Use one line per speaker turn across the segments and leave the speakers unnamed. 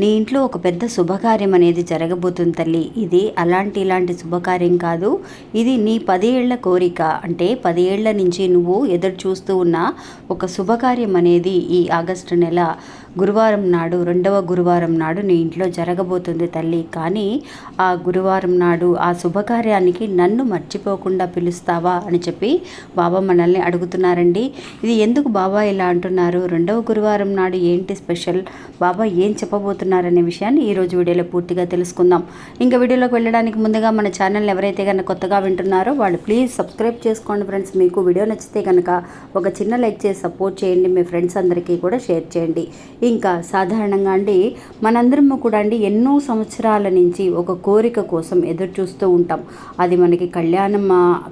నీ ఇంట్లో ఒక పెద్ద శుభకార్యం అనేది జరగబోతుంది తల్లి. ఇది అలాంటి ఇలాంటి శుభకార్యం కాదు. ఇది నీ పది ఏళ్ళ కోరిక. అంటే పది ఏళ్ళ నుంచి నువ్వు ఎదురు చూస్తూ ఉన్న ఒక శుభకార్యం అనేది ఈ ఆగస్టు నెల గురువారం నాడు రెండవ గురువారం నాడు నీ ఇంట్లో జరగబోతుంది తల్లి. కానీ ఆ గురువారం నాడు ఆ శుభకార్యానికి నన్ను మర్చిపోకుండా పిలుస్తావా అని చెప్పి బాబా మనల్ని అడుగుతున్నారండి. ఇది ఎందుకు బాబా ఇలా అంటున్నారు? రెండవ గురువారం నాడు ఏంటి స్పెషల్? బాబా ఏం చెప్పబోతున్నారనే విషయాన్ని ఈరోజు వీడియోలో పూర్తిగా తెలుసుకుందాం. ఇంకా వీడియోలోకి వెళ్ళడానికి ముందుగా మన ఛానల్ ఎవరైతే కనుక కొత్తగా వింటున్నారో వాళ్ళు ప్లీజ్ సబ్స్క్రైబ్ చేసుకోండి ఫ్రెండ్స్. మీకు వీడియో నచ్చితే కనుక ఒక చిన్న లైక్ చేసి సపోర్ట్ చేయండి. మీ ఫ్రెండ్స్ అందరికీ కూడా షేర్ చేయండి. ఇంకా సాధారణంగా అండి మనందరము కూడా అండి ఎన్నో సంవత్సరాల నుంచి ఒక కోరిక కోసం ఎదురు చూస్తూ ఉంటాం. అది మనకి కళ్యాణం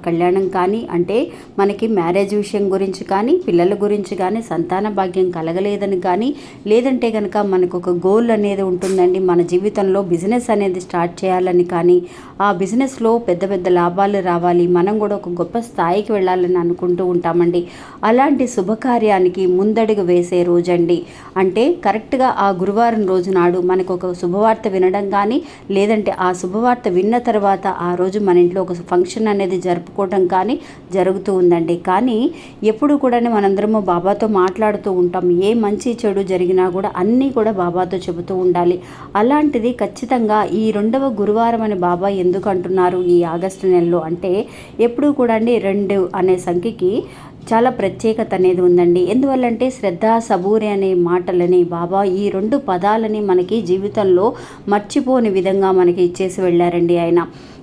కళ్యాణం కానీ అంటే మనకి మ్యారేజ్ విషయం గురించి కానీ పిల్లల గురించి కానీ సంతాన భాగ్యం కలగలేదని కానీ లేదంటే కనుక మనకు ఒక గోల్ అనేది ఉంటుందండి మన జీవితంలో బిజినెస్ అనేది స్టార్ట్ చేయాలని కానీ ఆ బిజినెస్లో పెద్ద పెద్ద లాభాలు రావాలి మనం కూడా ఒక గొప్ప స్థాయికి వెళ్ళాలని అనుకుంటూ ఉంటామండి. అలాంటి శుభకార్యానికి ముందడుగు వేసే రోజండి. అంటే కరెక్ట్గా ఆ గురువారం రోజు నాడు మనకు ఒక శుభవార్త వినడం కానీ లేదంటే ఆ శుభవార్త విన్న తర్వాత ఆ రోజు మన ఇంట్లో ఒక ఫంక్షన్ అనేది జరుపుకోవడం కానీ జరుగుతూ ఉందండి. కానీ ఎప్పుడు కూడా మనందరము బాబాతో మాట్లాడుతూ ఉంటాం. ఏ మంచి చెడు జరిగినా కూడా అన్నీ కూడా బాబాతో చెబుతూ ఉండాలి. అలాంటిది ఖచ్చితంగా ఈ రెండవ గురువారం అని బాబా ఎందుకు అంటున్నారు ఈ ఆగస్టు నెలలో అంటే ఎప్పుడు కూడా అండి రెండు అనే సంఖ్యకి చాలా ప్రత్యేకత అనేది ఉందండి. ఎందువల్లంటే శ్రద్ధ సబూరి అనే మాటలని బాబా ఈ రెండు పదాలని మనకి జీవితంలో మర్చిపోని విధంగా మనకి ఇచ్చేసి వెళ్ళారండి ఆయన.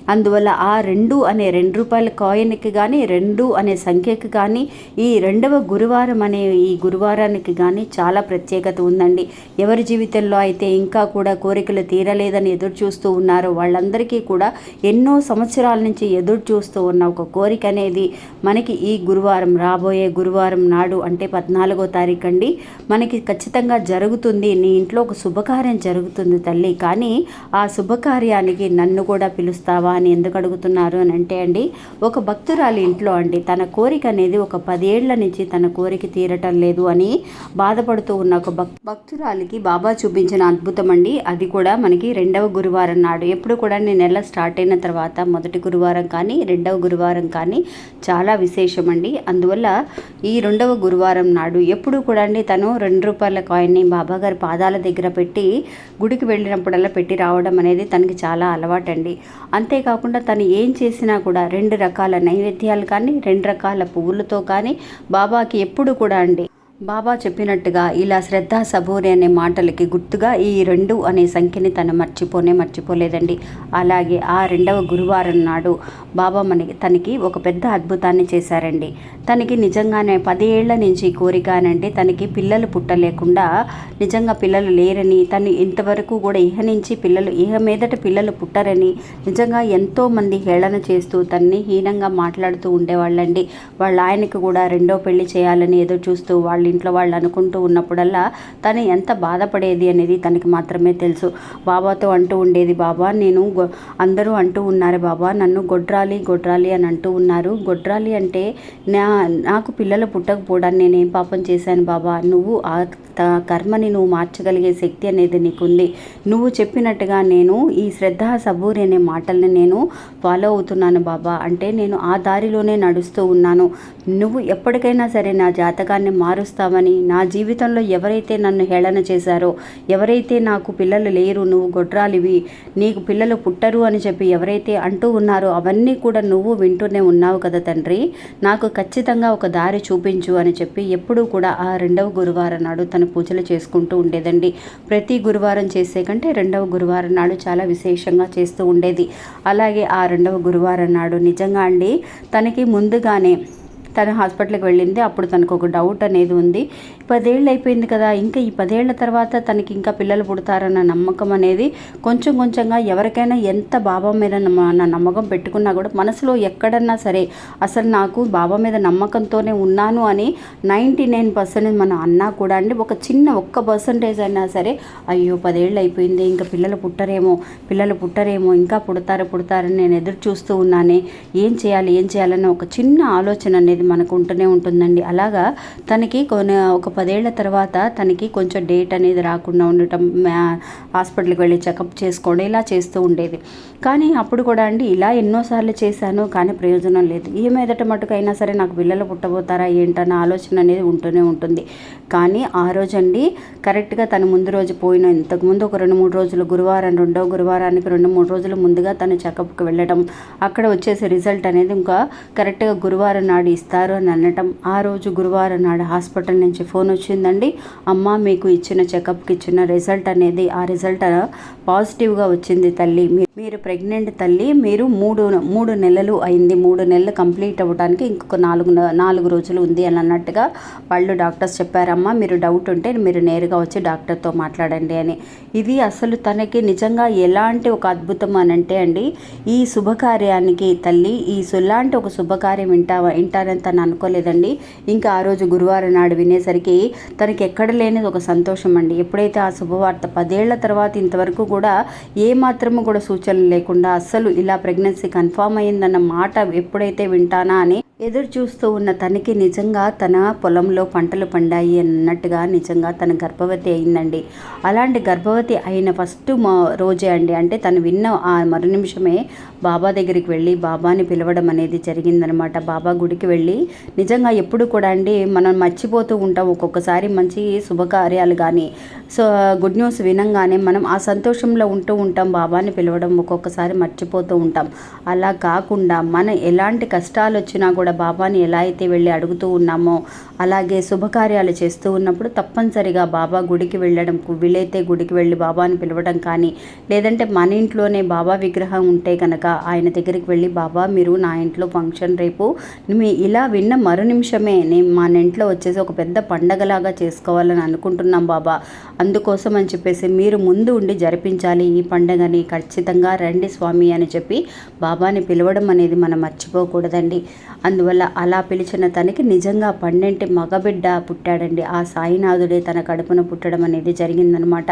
అందువల్ల ఆ రెండు అనే రెండు రూపాయల కాయిన్కి కానీ రెండు అనే సంఖ్యకి కానీ ఈ రెండవ గురువారం అనే ఈ గురువారానికి కానీ చాలా ప్రత్యేకత ఉందండి. ఎవరి జీవితంలో అయితే ఇంకా కూడా కోరికలు తీరలేదని ఎదురు చూస్తూ ఉన్నారో వాళ్ళందరికీ కూడా ఎన్నో సంవత్సరాల నుంచి ఎదురు చూస్తూ ఉన్న ఒక కోరిక అనేది మనకి ఈ గురువారం రాబోయే గురువారం నాడు అంటే పద్నాలుగో తారీఖు అండి మనకి ఖచ్చితంగా జరుగుతుంది. నీ ఇంట్లో ఒక శుభకార్యం జరుగుతుంది తల్లి. కానీ ఆ శుభకార్యానికి నన్ను కూడా పిలుస్తావా? అని ఎందుకు అడుగుతున్నారు అని అంటే అండి ఒక భక్తురాలి ఇంట్లో అండి తన కోరిక అనేది ఒక పదేళ్ళ నుంచి తన కోరిక తీరటం లేదు అని బాధపడుతూ ఉన్న ఒక భక్ భక్తురాలికి బాబా చూపించిన అద్భుతం అండి. అది కూడా మనకి రెండవ గురువారం నాడు. ఎప్పుడు కూడా నేను నెల స్టార్ట్ అయిన తర్వాత మొదటి గురువారం కానీ రెండవ గురువారం కానీ చాలా విశేషం అండి. అందువల్ల ఈ రెండవ గురువారం నాడు ఎప్పుడు కూడా అండి తను రెండు రూపాయల కాయిన్ని బాబా గారి పాదాల దగ్గర పెట్టి గుడికి వెళ్ళినప్పుడల్లా పెట్టి రావడం అనేది తనకి చాలా అలవాటండి. అంతేకాకుండా తను ఏం చేసినా కూడా రెండు రకాల నైవేద్యాలు కానీ రెండు రకాల పువ్వులతో కానీ బాబాకి ఎప్పుడు కూడా అండి. బాబా చెప్పినట్టుగా ఇలా శ్రద్ధ సబూరి అనే మాటలకి గుర్తుగా ఈ రెండు అనే సంఖ్యని తను మర్చిపోనే మర్చిపోలేదండి. అలాగే ఆ రెండవ గురువారం నాడు బాబా మనకి తనకి ఒక పెద్ద అద్భుతాన్ని చేశారండి. తనకి నిజంగానే పది నుంచి కోరిక అనంటే తనకి పిల్లలు పుట్టలేకుండా నిజంగా పిల్లలు లేరని తను ఇంతవరకు కూడా ఇహ నుంచి పిల్లలు ఇహ మీదట పిల్లలు పుట్టరని నిజంగా ఎంతో మంది హేళన చేస్తూ తన్ని హీనంగా మాట్లాడుతూ ఉండేవాళ్ళండి. వాళ్ళ ఆయనకు కూడా రెండో పెళ్ళి చేయాలని ఏదో చూస్తూ వాళ్ళు ఇంట్లో వాళ్ళు అనుకుంటూ ఉన్నప్పుడల్లా తను ఎంత బాధపడేది అనేది తనకి మాత్రమే తెలుసు. బాబాతో అంటూ ఉండేది బాబా నేను గొ అందరూ అంటూ ఉన్నారు బాబా నన్ను గొడ్రాలి గొడ్రాలి అని అంటూ ఉన్నారు. గొడ్రాలి అంటే నా నాకు పిల్లలు పుట్టకపోవడానికి నేనేం పాపం చేశాను బాబా? నువ్వు ఆ కర్మని నువ్వు మార్చగలిగే శక్తి అనేది నీకుంది. నువ్వు చెప్పినట్టుగా నేను ఈ శ్రద్ధ సబూరి అనే మాటల్ని నేను ఫాలో అవుతున్నాను బాబా. అంటే నేను ఆ దారిలోనే నడుస్తూ ఉన్నాను. నువ్వు ఎప్పటికైనా సరే నా జాతకాన్ని మారుస్తావని నా జీవితంలో ఎవరైతే నన్ను హేళన చేశారో ఎవరైతే నాకు పిల్లలు లేరు నువ్వు గొడ్రాలివి నీకు పిల్లలు పుట్టరు అని చెప్పి ఎవరైతే అంటూ ఉన్నారో అవన్నీ కూడా నువ్వు వింటూనే ఉన్నావు కదా తండ్రి. నాకు ఖచ్చితంగా ఒక దారి చూపించు అని చెప్పి ఎప్పుడూ కూడా ఆ రెండవ గురువారం నాడు తన పూజలు చేసుకుంటూ ఉండేదండి. ప్రతి గురువారం చేసే కంటే రెండవ గురువారం నాడు చాలా విశేషంగా చేస్తూ ఉండేది. అలాగే ఆ రెండవ గురువారం నాడు నిజంగా అండి తనకి ముందుగానే తను హాస్పిటల్కి వెళ్ళింది. అప్పుడు తనకు ఒక డౌట్ అనేది ఉంది. పదేళ్ళు అయిపోయింది కదా ఇంకా ఈ పదేళ్ళ తర్వాత తనకి ఇంకా పిల్లలు పుడతారన్న నమ్మకం అనేది కొంచెం కొంచెంగా ఎవరికైనా ఎంత బాబా మీద నా నమ్మకం పెట్టుకున్నా కూడా మనసులో ఎక్కడన్నా సరే అసలు నాకు బాబా మీద నమ్మకంతోనే ఉన్నాను అని నైంటీ నైన్ పర్సెంట్ మన అన్నా కూడా అండి ఒక చిన్న ఒక్క పర్సంటేజ్ అయినా సరే అయ్యో పదేళ్ళు అయిపోయింది ఇంకా పిల్లలు పుట్టరేమో పిల్లలు పుట్టరేమో ఇంకా పుడతారు పుడతారని నేను ఎదురు చూస్తూ ఉన్నానే ఏం చేయాలి ఏం చేయాలన్న ఒక చిన్న ఆలోచన అనేది మనకు ఉంటూనే ఉంటుందండి. అలాగా తనకి కొన్ని ఒక పదేళ్ళ తర్వాత తనకి కొంచెం డేట్ అనేది రాకుండా ఉండటం హాస్పిటల్కి వెళ్ళి చెకప్ చేసుకోవడం ఇలా చేస్తూ ఉండేది. కానీ అప్పుడు కూడా అండి ఇలా ఎన్నోసార్లు చేశాను కానీ ప్రయోజనం లేదు. ఏ మీదట మటుకైనా సరే నాకు పిల్లలు పుట్టబోతారా ఏంటన్న ఆలోచన అనేది ఉంటూనే ఉంటుంది. కానీ ఆ రోజు అండి కరెక్ట్గా తను ముందు రోజు పోయిన ఇంతకుముందు ఒక రెండు మూడు రోజులు గురువారం రెండో గురువారానికి రెండు మూడు రోజులు ముందుగా తను చెకప్కి వెళ్ళడం అక్కడ వచ్చేసి రిజల్ట్ అనేది ఇంకా కరెక్ట్గా గురువారం నాడు ఇస్తారు అని అనటం ఆ రోజు గురువారం నాడు హాస్పిటల్ నుంచి ఫోన్ వచ్చిందండి. అమ్మ మీకు ఇచ్చిన చెకప్కి ఇచ్చిన రిజల్ట్ అనేది ఆ రిజల్ట్ పాజిటివ్గా వచ్చింది తల్లి. మీ- మీరు ప్రెగ్నెంట్ తల్లి మీరు మూడు మూడు నెలలు అయింది. మూడు నెలలు కంప్లీట్ అవ్వడానికి ఇంకొక నాలుగు న- నాలుగు రోజులు ఉంది అని అన్నట్టుగా వాళ్ళు డాక్టర్స్ చెప్పారమ్మా. మీరు డౌట్ ఉంటే మీరు నేరుగా వచ్చి డాక్టర్తో మాట్లాడండి అని. ఇది అసలు తనకి నిజంగా ఎలాంటి ఒక అద్భుతం అని అంటే అండి ఈ శుభకార్యానికి తల్లి ఈ సులాంటి ఒక శుభకార్యం వింటా వింటారని తను అనుకోలేదండి. ఇంకా ఆ రోజు గురువారం నాడు వినేసరికి తనకి ఎక్కడ లేనిది ఒక సంతోషం అండి. ఎప్పుడైతే ఆ శుభవార్త పదేళ్ళ తర్వాత ఇంతవరకు కూడా ఏ మాత్రము కూడా సూచనలు లేకుండా అస్సలు ఇలా ప్రెగ్నెన్సీ కన్ఫామ్ అయిందన్న మాట ఎప్పుడైతే వింటానా అని ఎదురు చూస్తూ ఉన్న తనకి నిజంగా తన పొలంలో పంటలు పండాయి అన్నట్టుగా నిజంగా తన గర్భవతి అయిందండి. అలాంటి గర్భవతి అయిన ఫస్ట్ మా రోజే అండి. అంటే తను విన్న ఆ మరు నిమిషమే బాబా దగ్గరికి వెళ్ళి బాబాని పిలవడం అనేది జరిగిందనమాట. బాబా గుడికి వెళ్ళి నిజంగా ఎప్పుడు కూడా అండి మనం మర్చిపోతూ ఉంటాం. ఒక్కొక్కసారి మంచి శుభకార్యాలు కానీ సో గుడ్ న్యూస్ వినంగానే మనం ఆ సంతోషంలో ఉంటూ ఉంటాం. బాబాని పిలవడం ఒక్కొక్కసారి మర్చిపోతూ ఉంటాం. అలా కాకుండా మన ఎలాంటి కష్టాలు వచ్చినా కూడా బాబాని ఎలా అయితే వెళ్ళి అడుగుతూ ఉన్నామో అలాగే శుభకార్యాలు చేస్తూ ఉన్నప్పుడు తప్పనిసరిగా బాబా గుడికి వెళ్ళడం వీలైతే గుడికి వెళ్ళి బాబాని పిలవడం కానీ లేదంటే మన ఇంట్లోనే బాబా విగ్రహం ఉంటే కనుక ఆయన దగ్గరికి వెళ్ళి బాబా మీరు నా ఇంట్లో ఫంక్షన్ రేపు మీ ఇలా విన్న మరు నిమిషమే నేను మా ఇంట్లో వచ్చేసి ఒక పెద్ద పండగలాగా చేసుకోవాలని అనుకుంటున్నాం బాబా. అందుకోసం అని చెప్పేసి మీరు ముందు ఉండి జరిపించాలి ఈ పండగని ఖచ్చితంగా రండి స్వామి అని చెప్పి బాబాని పిలవడం అనేది మనం మర్చిపోకూడదండి. అందు అందువల్ల అలా పిలిచిన తనకి నిజంగా పన్నెంటి మగబిడ్డ పుట్టాడండి. ఆ సాయినాథుడే తన కడుపున పుట్టడం అనేది జరిగిందనమాట.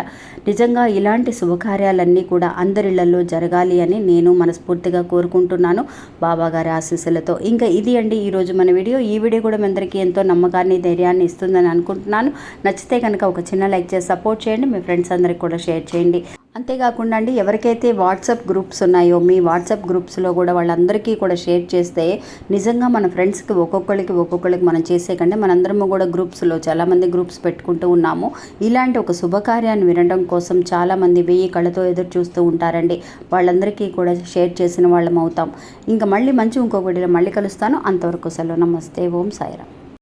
నిజంగా ఇలాంటి శుభకార్యాలన్నీ కూడా అందరిళ్ళలో జరగాలి అని నేను మనస్ఫూర్తిగా కోరుకుంటున్నాను బాబాగారి ఆశీస్సులతో. ఇంకా ఇది అండి ఈరోజు మన వీడియో. ఈ వీడియో కూడా మీ అందరికీ ఎంతో నమ్మకాన్ని ధైర్యాన్ని ఇస్తుందని అనుకుంటున్నాను. నచ్చితే కనుక ఒక చిన్న లైక్ చేసి సపోర్ట్ చేయండి. మీ ఫ్రెండ్స్ అందరికి కూడా షేర్ చేయండి. అంతేకాకుండా అండి ఎవరికైతే వాట్సాప్ గ్రూప్స్ ఉన్నాయో మీ వాట్సాప్ గ్రూప్స్లో కూడా వాళ్ళందరికీ కూడా షేర్ చేస్తే నిజంగా మన ఫ్రెండ్స్కి ఒక్కొక్కరికి ఒక్కొక్కరికి మనం చేసే కంటే మనందరము కూడా గ్రూప్స్లో చాలామంది గ్రూప్స్ పెట్టుకుంటూ ఉన్నాము. ఇలాంటి ఒక శుభకార్యాన్ని వినడం కోసం చాలామంది వెయ్యి కళ్ళతో ఎదురు చూస్తూ ఉంటారండి. వాళ్ళందరికీ కూడా షేర్ చేసిన వాళ్ళం అవుతాం. ఇంకా మళ్ళీ మంచి ఇంకొకటిలో మళ్ళీ కలుస్తాను. అంతవరకు సెలవు. నమస్తే. ఓం సాయిరామ్.